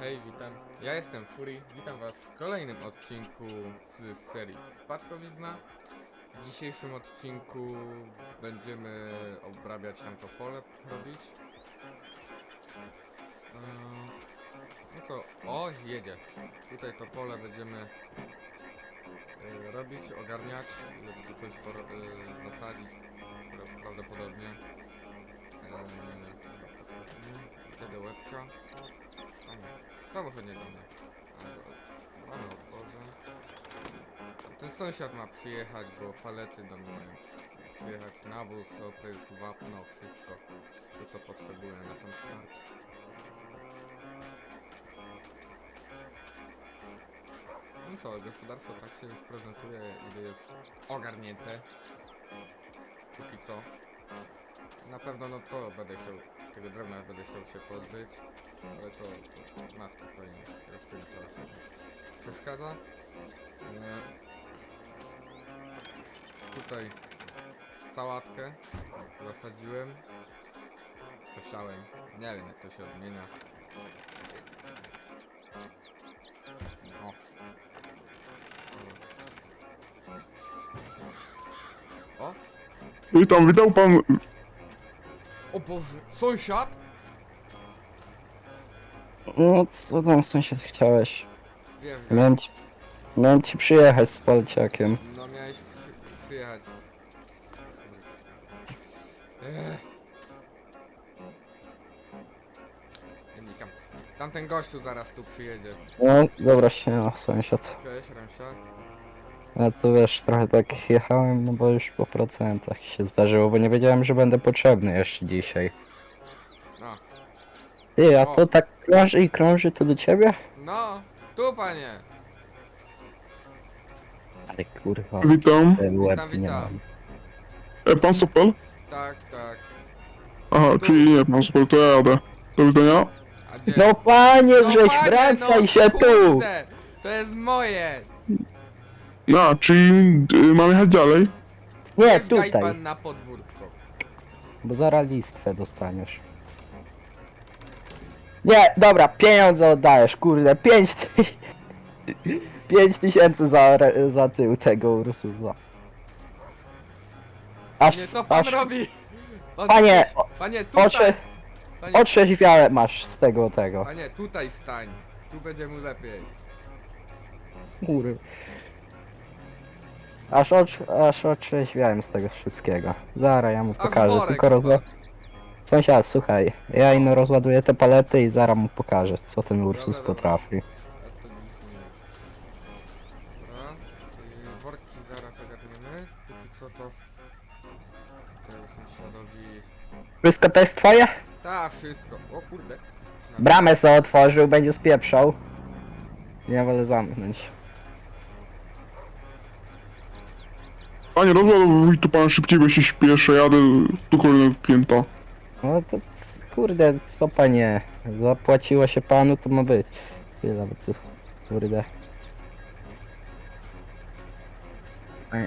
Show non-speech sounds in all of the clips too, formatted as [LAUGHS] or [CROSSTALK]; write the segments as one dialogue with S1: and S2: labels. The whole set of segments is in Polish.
S1: Hej, witam. Ja jestem Fury. Witam Was w kolejnym odcinku z serii Spadkowizna. W dzisiejszym odcinku będziemy obrabiać tam to pole, robić. Eee, No co? O, jedzie. Tutaj to pole będziemy e, robić, ogarniać, żeby tu coś e, zasadzić pra- prawdopodobnie. Eee, Wtedy łebka. Nie, to może nie. Ale Mamy otworzę. Ten sąsiad ma przyjechać, bo palety do mnie mają przyjechać. Nawóz, oprysk, wapno, wszystko. To co potrzebuję na sam start. No co, gospodarstwo tak się już prezentuje, gdy jest ogarnięte. Póki co. Na pewno no to będę chciał, tego drewna będę chciał się pozbyć. Ale to, to na spokojnie. Jeszcze mi nie przeszkadza. E, tutaj sałatkę zasadziłem. Przesiałem. Nie wiem jak to się odmienia. O. O.
S2: Witam, widział pan.
S1: O Boże, sąsiad?
S3: No co tam sąsiad chciałeś?
S1: Wiesz,
S3: Miałem ci, miałem ci przyjechać z palciakiem.
S1: No miałeś przy, przyjechać. Ech. Nie wnikam. Tamten gościu zaraz tu przyjedzie.
S3: No dobra się no, sąsiad.
S1: Cześć, Ręsia.
S3: Ja tu wiesz, trochę tak jechałem, no bo już po procentach się zdarzyło, bo nie wiedziałem, że będę potrzebny jeszcze dzisiaj. Ty, a
S1: O.
S3: to tak krąży i krąży to do ciebie?
S1: No, tu panie.
S3: Ale kurwa,
S2: Witam.
S3: ten łeb
S1: Witam,
S3: nie
S1: witam.
S3: mam.
S2: E, pan Sopel?
S1: Tak, tak.
S2: Aha, czyli nie, pan Sopel, to ja jadę. Do widzenia.
S1: A gdzie?
S3: No panie,
S1: No,
S3: żeś
S1: panie,
S3: wracaj
S1: no,
S3: się tu!
S1: kurde, To jest moje.
S2: No, czyli y, mam jechać dalej.
S3: Nie, tutaj,
S1: pan na podwórko.
S3: bo zaraz listwę dostaniesz. Nie, dobra, pieniądze oddajesz, kurde, pięć ty... [LAUGHS] Pięć tysięcy za, re- za tył tego Ursusa. Aż,
S1: Nie, co pan
S3: aż
S1: robi? Pan
S3: Panie,
S1: Panie, tutaj.
S3: otrze,
S1: Panie,
S3: otrzeźwiałe masz z tego, tego.
S1: panie, tutaj stań. Tu będzie mu lepiej.
S3: Góry. Aż, ocz, aż otrzeźwiałem z tego wszystkiego. Zaraz ja mu
S1: A
S3: pokażę,
S1: worek
S3: tylko
S1: spadł.
S3: Sąsiad, słuchaj, ja ino rozładuję te palety i zaraz mu pokażę, co ten Ursus
S1: Dobra, dobra.
S3: potrafi.
S1: A to nic nie. Dobra. Worki zaraz ogarniemy. Póki co to... Sąsiadowi...
S3: Wszystko to jest twoje?
S1: Ta, wszystko. O kurde. No.
S3: Bramę se otworzył, będzie spieprzał. Nie wolę zamknąć.
S2: Panie, rozładowuj tu pan szybciej, bo się śpieszę, jadę do kolejnego klienta.
S3: No to c- kurde, co panie? Zapłaciło się panu, to ma być. Tyle, bo tu, kurde. Ej,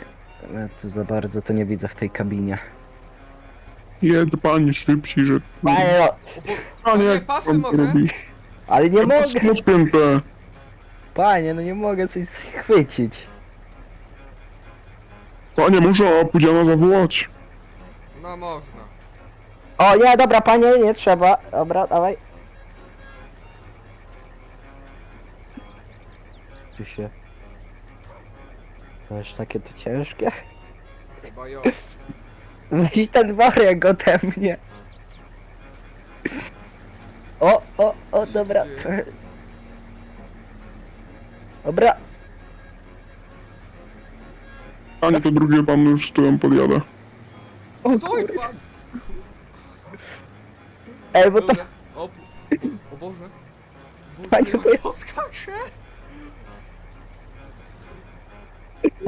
S3: ja tu za bardzo to nie widzę w tej kabinie.
S2: Jedę panie szybciej, że...
S3: Panie, no,
S2: Panie,
S1: Panie,
S2: jak
S1: pasy
S2: pan
S1: mogę?
S2: to robi?
S3: ale nie mogę, panie, no nie mogę coś schwycić.
S2: Panie, muszę Pudziana zawołać.
S1: No można.
S3: O nie, dobra panie, nie trzeba. Dobra, dawaj. Ty się... To już takie to ciężkie?
S1: Chyba jo.
S3: Weź ten worek ode mnie. O, o, o, dobra. Dobra,
S2: Panie, to drugie pan już z tyłem podjadę.
S3: o
S1: Stój pan!
S3: Ej, bo to...
S1: Dobra. O, o, o Boże. Boże,
S3: Panie,
S1: jak
S3: bo ja-
S1: to skacze!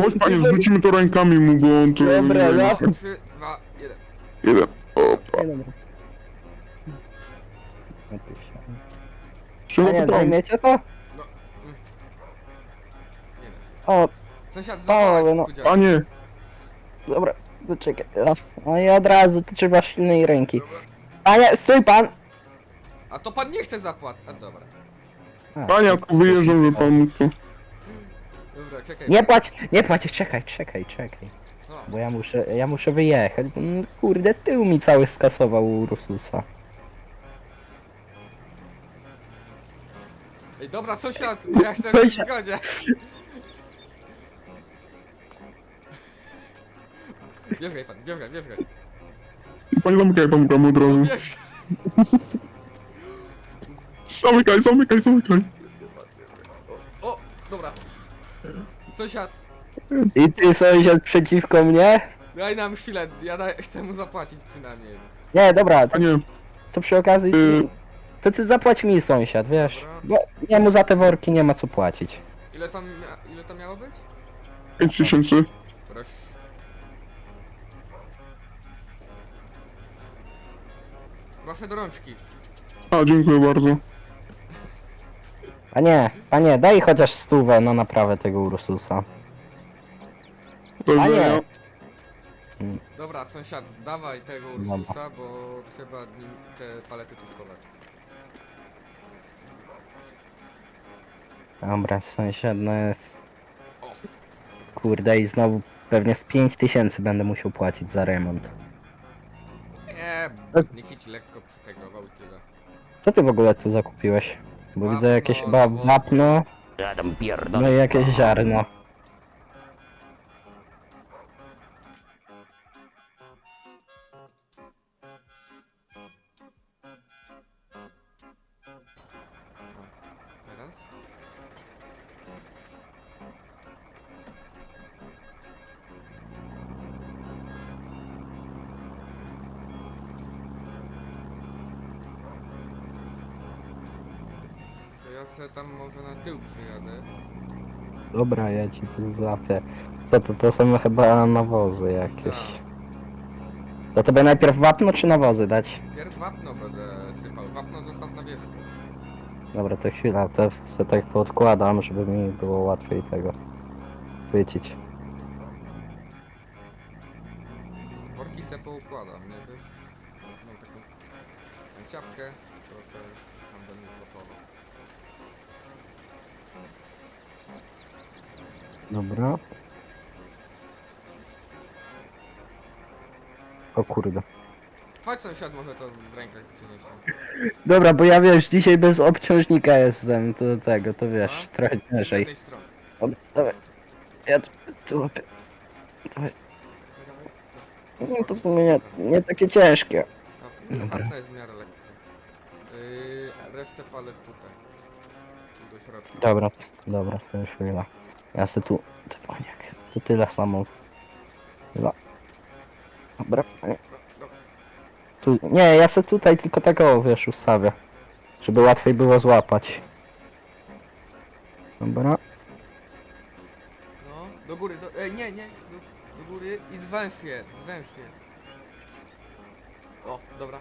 S2: Chodź panie, zwrócimy to rękami mu, bo on to...
S3: Dobra,
S2: nie-
S3: ja-
S1: Trzy, dwa, jeden.
S2: Jeden. Opa.
S3: Nie, dobra. Panie,
S2: to tam?
S3: zajmiecie to?
S1: Nie się.
S3: O,
S1: Sąsiad
S3: O,
S1: zawołaj
S3: no.
S1: no.
S2: Panie,
S3: dobra, poczekaj. No i od razu, to trzeba silnej ręki.
S1: Dobra.
S3: Panie, stój pan!
S1: A to pan nie chce zapłat. A dobra.
S2: Tu wyjeżdżam, że pan tu.
S1: Dobra, czekaj.
S3: Nie płać, nie płać, czekaj, czekaj, czekaj.
S1: Co?
S3: Bo ja muszę, ja muszę wyjechać. bo, mm, Kurde, tył mi cały skasował u Ursusa.
S1: Ej, dobra, sąsiad, ja chcę
S3: Sąsiad.
S1: być w zgodzie. [LAUGHS] Wierzgaj pan, wierzgaj, wierzgaj.
S2: Panie, zamykaj pan bramę od razu. Zamykaj, zamykaj, zamykaj.
S1: O, dobra. Sąsiad,
S3: I ty sąsiad przeciwko mnie?
S1: daj nam chwilę, ja da, chcę mu zapłacić przynajmniej.
S3: Nie, dobra, to,
S2: Panie,
S3: to przy okazji...
S2: Y.
S3: To ty zapłać mi sąsiad, wiesz? Bo nie mu za te worki nie ma co płacić.
S1: Ile tam, mia- ile tam miało być?
S2: 5 tysięcy.
S1: Proszę. Do rączki.
S2: A, dziękuję bardzo.
S3: A nie, a nie, daj chociaż stówę na naprawę tego Ursusa.
S2: Do
S3: A nie.
S2: widzenia.
S1: Dobra, sąsiad, dawaj tego
S3: Dobra.
S1: Ursusa, bo trzeba nim te palety tu schować.
S3: Dobra, sąsiad, no... Kurde, i znowu pewnie z 5000 będę musiał płacić za remont.
S1: Ci lekko przytegował i tyle.
S3: Co ty w ogóle tu zakupiłeś? Bo
S1: Wapno,
S3: widzę jakieś chyba wapno,
S4: Ja tam
S3: no
S4: pierdolę.
S3: i jakieś ziarno.
S1: Ja se tam może na tył przyjadę.
S3: Dobra, ja ci tu złapię. Co to, to są chyba nawozy jakieś.
S1: Tak.
S3: To tobie najpierw wapno czy nawozy dać?
S1: Pierw wapno będę sypał. Wapno zostaw na wierzchu.
S3: Dobra, to chwila, to se tak podkładam, żeby mi było łatwiej tego chwycić.
S1: Worki se poukładam, nie wiesz? Mam taką s- ciapkę,
S3: Dobra. O kurde.
S1: Chodź sąsiad, może to w rękach przyniesie.
S3: Dobra, bo ja wiesz, dzisiaj bez obciążnika jestem, to tego, to wiesz,
S1: A?
S3: trochę
S1: Z
S3: ciężej.
S1: jednej strony.
S3: Dobra, dawaj, ja tu- tu łapię. Dawaj. No to w sumie nie, nie takie ciężkie.
S1: No,
S3: Dobra.
S1: wapno jest w miarę lekko. Yy, resztę palet tutaj. Tu do środka.
S3: Dobra, dobra, to już chwila. Ja se tu, typoniak, to tyle samo. Chyba. Dobra, Tu, nie, ja se tutaj tylko tego, wiesz, ustawię. Żeby łatwiej było złapać. Dobra.
S1: no, do góry, do, ej, nie, nie, do, do góry i zwęż je, zwęż je. O, dobra.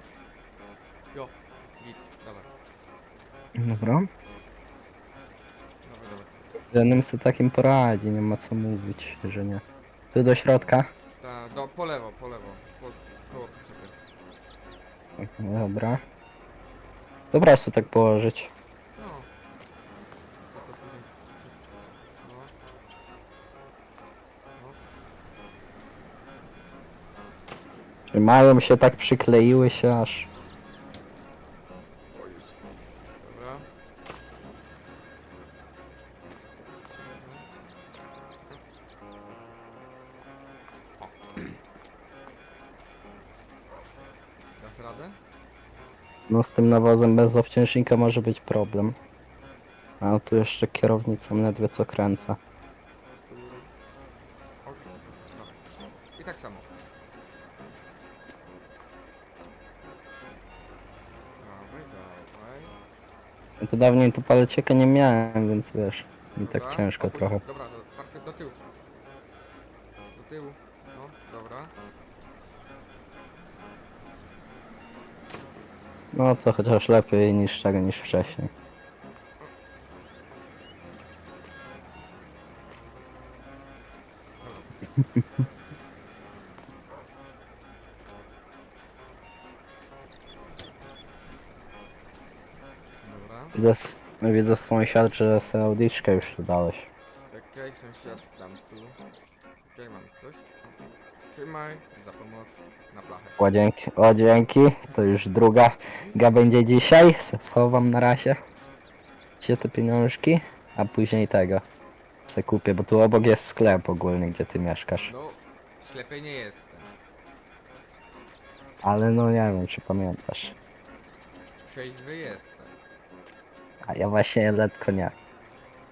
S1: Jo, git, dawaj,
S3: Dobra. Jednym se takim poradzi, nie ma co mówić, że nie. Tu do środka.
S1: Ta, do, po lewo, po lewo, po, koło przyczepy.
S3: Dobra. Dobra, sobie tak położyć.
S1: No. Co to później? No. No.
S3: Trzymają się, tak przykleiły się aż. No z tym nawozem bez obciążnika może być problem. A tu jeszcze kierownicą ledwie co kręcę.
S1: I tak samo. Dawaj, dawaj.
S3: Ja to dawniej tu palecieka nie miałem, więc wiesz, mi tak
S1: Dobra,
S3: ciężko
S1: opuść-
S3: trochę.
S1: Dobra, do, do tyłu. Do tyłu. No, dobra.
S3: No to chociaż lepiej niż tego niż wcześniej.
S1: Dobra.
S3: Widzę, s- widzę sąsiad, że sobie audiczkę już tu dałeś.
S1: Okej, sąsiad, dam tu. Okej, mam coś. Trzymaj za pomoc na flachę.
S3: O dzięki, o dzięki, to już druga ga będzie dzisiaj, Se schowam na razie. Gdzie te pieniążki, a później tego se kupię, bo tu obok jest sklep ogólny, gdzie ty mieszkasz.
S1: No, ślepy nie jestem.
S3: Ale no nie wiem, czy pamiętasz.
S1: Trzeźwy jestem.
S3: A ja właśnie letko nie.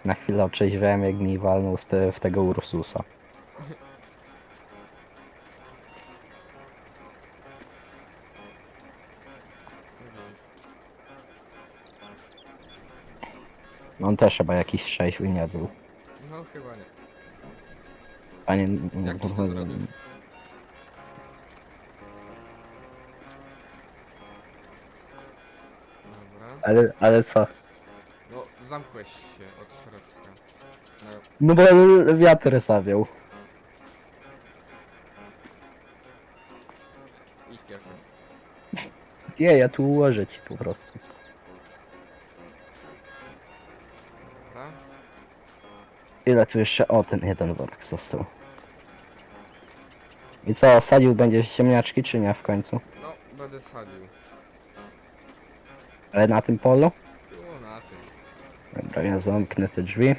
S3: Na chwilę otrzeźwiałem, jak mi walnął z te, w tego Ursusa. [LAUGHS] On też chyba jakiś trzeźwy nie był.
S1: No chyba nie.
S3: Panie...
S1: Jak to zrobił? Dobra.
S3: Ale, ale co?
S1: No, zamkłeś się od środka. No,
S3: No bo wiatr zawiał.
S1: idź pierwszy.
S3: Nie, ja tu ułożę ci tu po prostu. Ile tu jeszcze? O, ten jeden worek został. I co, sadził będziesz ziemniaczki czy nie w końcu?
S1: No, będę sadził.
S3: Ale na tym polu?
S1: Tu na tym.
S3: Dobra, ja zamknę te drzwi.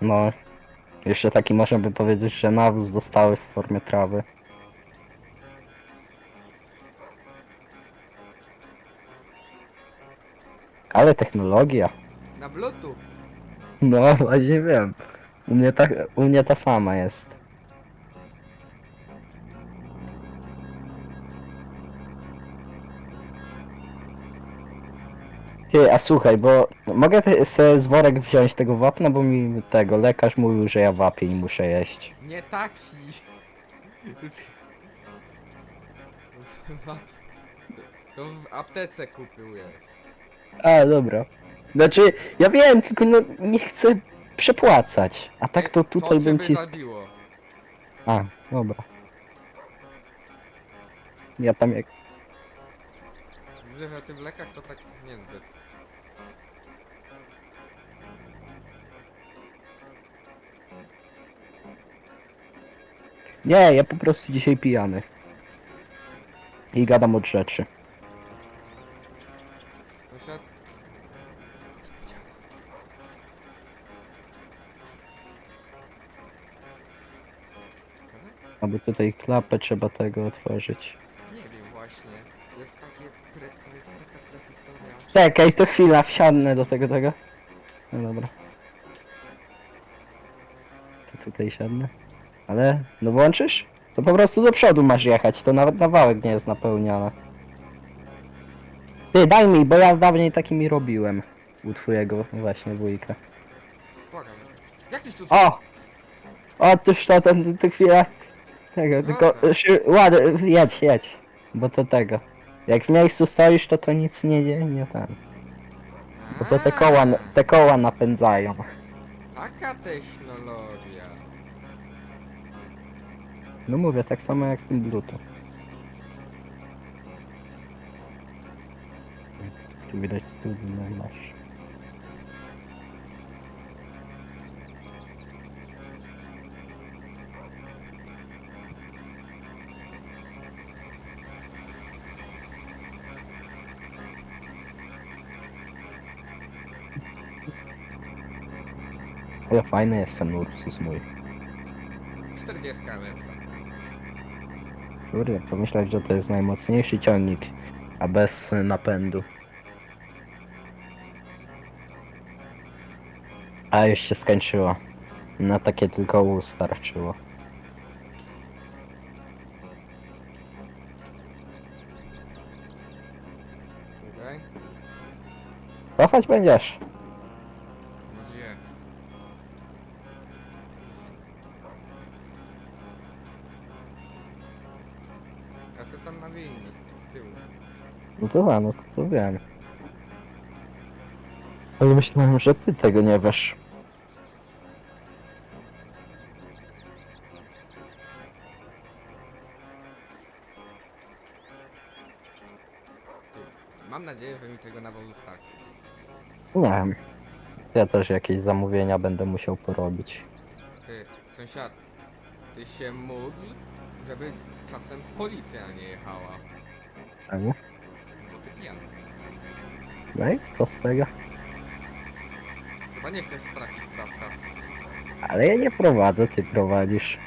S3: No. Jeszcze taki można by powiedzieć, że nawóz zostały w formie trawy. Ale technologia.
S1: Na bluetooth. [LAUGHS]
S3: No, właśnie wiem. U mnie ta, u mnie ta sama jest. Ty, a słuchaj, bo mogę te- se z worek wziąć tego wapna, bo mi tego lekarz mówił, że ja wapię i muszę jeść.
S1: Nie taki. [LAUGHS] To w aptece kupiłem.
S3: A, dobra. Znaczy, ja wiem, tylko no nie chcę przepłacać. A tak to tutaj
S1: to
S3: bym ci...
S1: zabiło.
S3: A, dobra. Ja tam jak...
S1: Widzę, że ty w lekach to tak niezbyt.
S3: Nie, ja po prostu dzisiaj pijany. I gadam od rzeczy. Aby tutaj klapę trzeba tego otworzyć.
S1: Nie wiem właśnie. Jest takie pre, to jest taka prehistoria.
S3: Czekaj, to chwila, wsiadnę do tego tego. No dobra. To tutaj siadnę. Ale, no włączysz? To po prostu do przodu masz jechać, to nawet na wałek nie jest napełnione. Ty, daj mi, bo ja dawniej takimi robiłem. U twojego właśnie wujka.
S1: Błagam. Jak tyś tu
S3: O! Otóż to, ten, to chwilę. Tego, tylko, szy- ład, jedź, jedź. Bo to tego. Jak w miejscu stoisz, to to nic nie dzieje, nie ten. Bo to te koła, te koła napędzają.
S1: Taka technologia.
S3: No mówię, tak samo jak z tym bluetooth. Tu widać studnię masz. Ale fajny jest ten Ursus mój.
S1: 40 lepsza.
S3: Kurde, pomyśleć, że to jest najmocniejszy ciągnik, a bez y, napędu. A już się skończyło. Na takie tylko łóż starczyło.
S1: Okej?
S3: Cofać będziesz.
S1: Ja se tam na winnie z, z tyłu.
S3: No to za, no to, wiem. Ale myślałem, że ty tego nie wiesz.
S1: Mam nadzieję, że mi tego nawozu starczy.
S3: Nie wiem. Ja też jakieś zamówienia będę musiał porobić.
S1: Ty, sąsiad, ty się mógł, żeby czasem policja nie jechała.
S3: Tak?
S1: Bo ty pijany.
S3: No i co z tego?
S1: Chyba nie chcesz stracić prawka.
S3: Ale ja nie prowadzę, ty prowadzisz.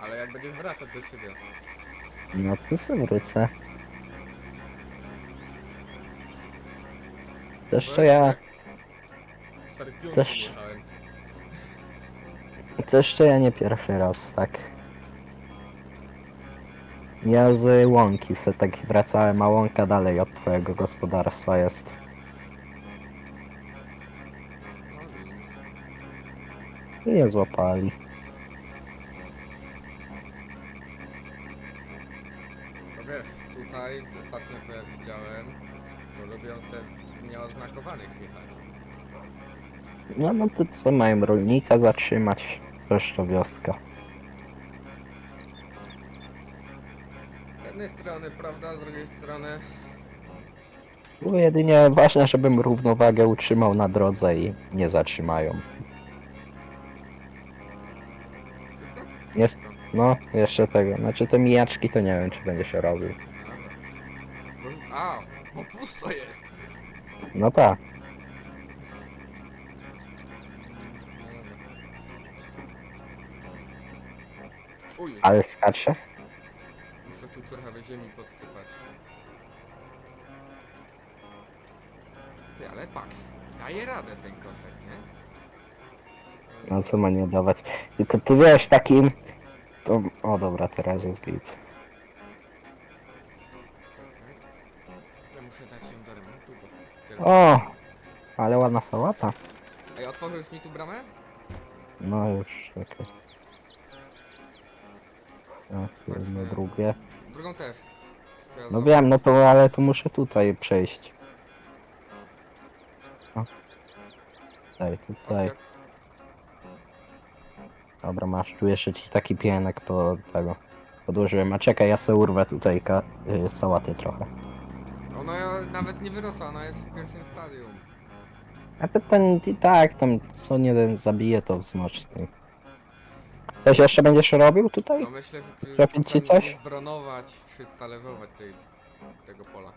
S1: Ale jak będziesz wracać do siebie.
S3: No to sobie wrócę. To jeszcze ja,
S1: piątkiem
S3: Też-
S1: jechałem.
S3: To jeszcze ja nie pierwszy raz, tak. Ja z łąki se tak wracałem, a łąka dalej od twojego gospodarstwa jest. I nie złapali.
S1: No wiesz, tutaj ostatnio to ja widziałem, to lubią se w nieoznakowanych jechać.
S3: No no to co mają rolnika zatrzymać? To wioska.
S1: Z jednej strony prawda, z drugiej strony
S3: Było jedynie ważne, żebym równowagę utrzymał na drodze i nie zatrzymają.
S1: wszystko?
S3: Jest, no, jeszcze tego. Znaczy te mijaczki to nie wiem, czy będzie się robił.
S1: Bo- A, bo pusto jest!
S3: No tak.
S1: Uj,
S3: Ale skacze?
S1: muszę tu trochę ziemi podsypać. Ty, ale patrz, daje radę ten kosek, nie?
S3: No co ma nie dawać? I to ty wiesz, takim... To... O dobra, teraz jest git.
S1: Ja muszę dać ją do remontu, bo...
S3: O! Ale ładna sałata.
S1: Ej, otworzysz mi tu bramę?
S3: No już, czekaj. No, jedno, drugie.
S1: Drugą też. To ja
S3: No wiem, no to ale tu muszę tutaj przejść. O. Tutaj, tutaj. Dobra, masz, tu jeszcze ci taki pienek po tego. Podłożyłem, a czekaj, ja se urwę tutaj ka- y, sałaty trochę.
S1: Ona nawet nie wyrosła, ona jest w pierwszym stadium.
S3: A pytań i tak, tam co nie zabije, to wzmocni. Coś jeszcze będziesz robił tutaj?
S1: No myślę, że
S3: Trafić ci coś?
S1: nie zbronować czy stależować tej, tego pola.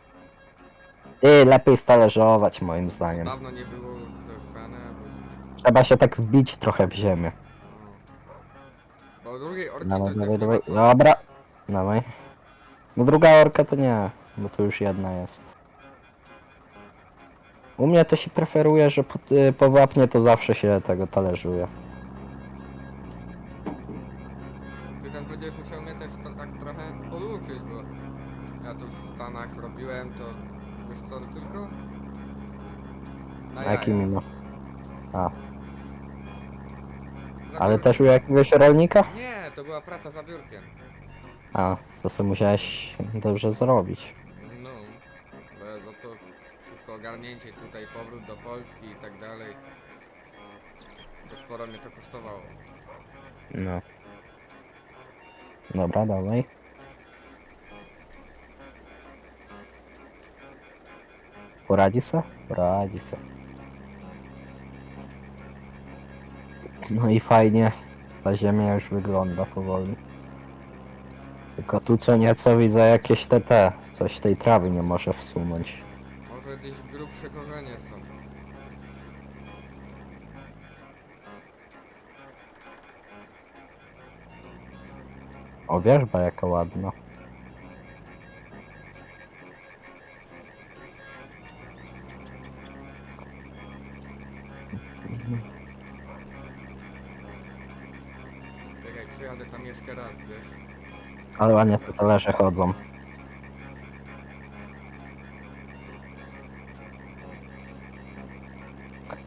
S3: Ty, lepiej stalerzować moim zdaniem.
S1: Dawno nie było zderzane, bo...
S3: Trzeba się tak wbić trochę w ziemię.
S1: no. Bo drugiej orki
S3: Dawaj,
S1: to
S3: dawaj,
S1: nie
S3: dawaj.
S1: ma co.
S3: Dobra. Dawaj. No druga orka to nie, bo tu już jedna jest. U mnie to się preferuje, że po, y, po wapnie to zawsze się tego talerzuje.
S1: Robiłem, to wiesz co tylko? Na
S3: A
S1: jaja.
S3: jaki mimo? A,
S1: Za
S3: ale też u jakiegoś rolnika?
S1: Nie, to była praca za biurkiem.
S3: A, to sobie musiałeś dobrze zrobić.
S1: No, bo za to wszystko ogarnięcie tutaj, powrót do Polski i tak dalej. To sporo mnie to kosztowało.
S3: No. Dobra, dawaj. Poradzi se? Poradzi se. No i fajnie ta ziemia już wygląda powoli. Tylko tu co nieco widzę jakieś te te, coś tej trawy nie może wsunąć.
S1: Może gdzieś grubsze korzenie są.
S3: O wierzba jaka ładna.
S1: Jeszcze raz, wiesz?
S3: Ale ładnie te talerze chodzą.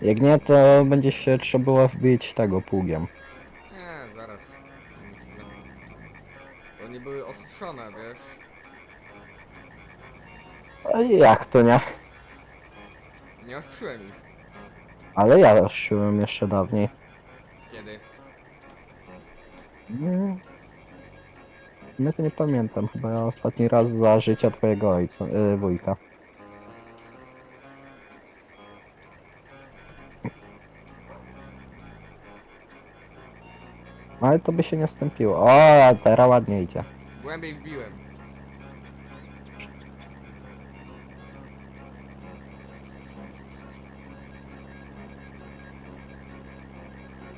S3: Jak nie, to będzie się trzeba było wbić tego pługiem.
S1: Nie, zaraz. Bo nie były ostrzone, wiesz?
S3: A jak to nie?
S1: Nie ostrzyłem ich.
S3: Ale ja szyłem jeszcze dawniej.
S1: Kiedy?
S3: Mm. Ja to nie pamiętam, chyba ja ostatni raz za życia twojego ojca, yy, wujka. Ale to by się nie stępiło. O, teraz ładnie idzie.
S1: Głębiej wbiłem.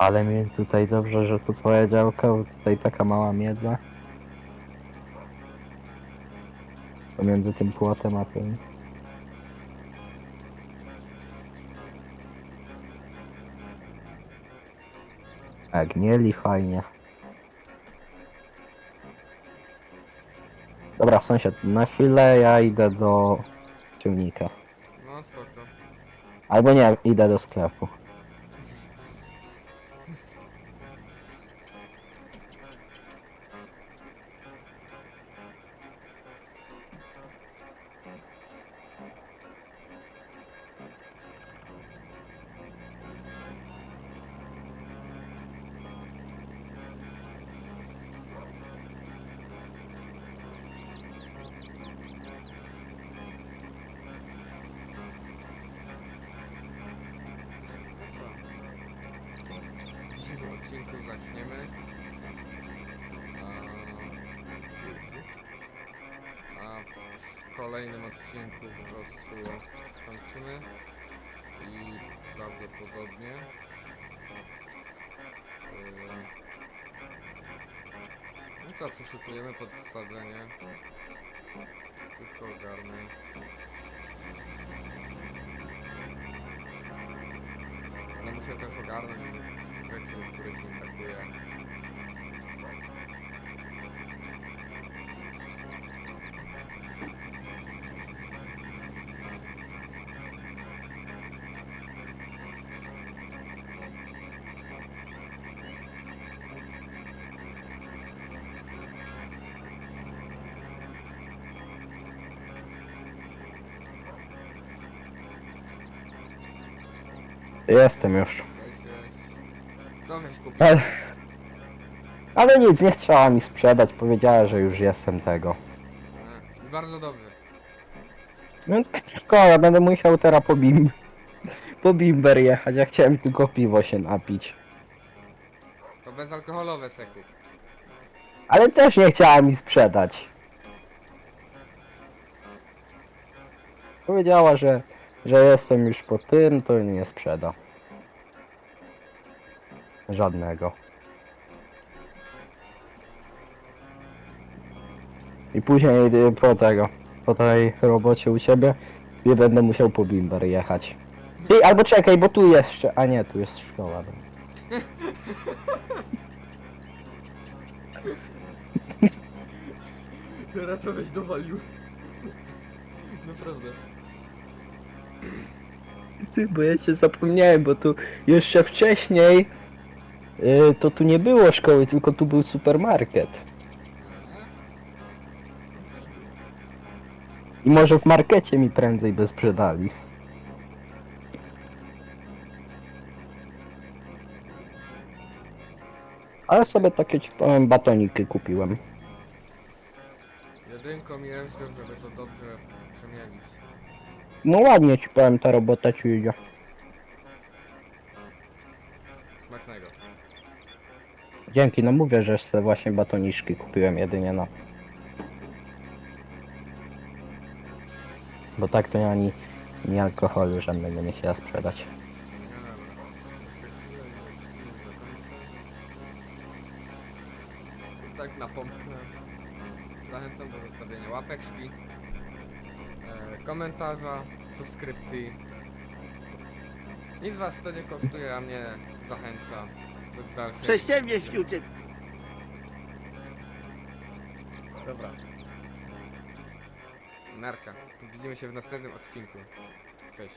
S3: Ale mi tutaj dobrze, że to twoja działka, bo tutaj taka mała miedza. Pomiędzy tym płotem a tym. Jak mieli fajnie. Dobra, sąsiad, na chwilę ja idę do ciągnika.
S1: No spoko.
S3: Albo nie, idę do sklepu.
S1: Kolejnym odcinku po prostu skończymy. I prawdopodobnie. Yy, no co, przeszukujemy podsadzenie. Wszystko ogarnę. Ale muszę też ogarnąć rzeczy, których mi brakuje.
S3: Jestem już. Ale, ale nic, nie chciała mi sprzedać, powiedziała, że już jestem tego.
S1: A, bardzo dobrze.
S3: No szkoda, będę musiał teraz po bim... po bimber jechać, ja chciałem tylko piwo się napić.
S1: To bezalkoholowe seku.
S3: Ale też nie chciała mi sprzedać. Powiedziała, że, że jestem już po tym, to nie sprzeda. Żadnego. I później y, po tego, po tej robocie u ciebie, nie będę musiał po bimber jechać. Ty, albo czekaj, bo tu jeszcze, a nie, tu jest szkoła.
S1: Teraz to weź dowalił. Naprawdę.
S3: Ty, bo ja się zapomniałem, bo tu jeszcze wcześniej y, to tu nie było szkoły, tylko tu był supermarket. I może w markecie mi prędzej by sprzedali. Ale sobie takie ci powiem batoniki kupiłem.
S1: Jedynką jeżdżę, żeby to dobrze przemielić.
S3: No ładnie ci powiem, ta robota ci idzie.
S1: Smacznego.
S3: Dzięki, no mówię, że sobie właśnie batoniczki kupiłem jedynie no. Bo tak to ja ani, ani alkoholu żadnego nie chciała sprzedać.
S1: No dobra. Tak na pompkę. Zachęcam do zostawienia łapeczki, e, komentarza, subskrypcji. Nic was to nie kosztuje, a mnie zachęca do dalszej...
S4: Prześciemnie śniucie.
S1: Dobra. Narka. Widzimy się w następnym odcinku. Cześć.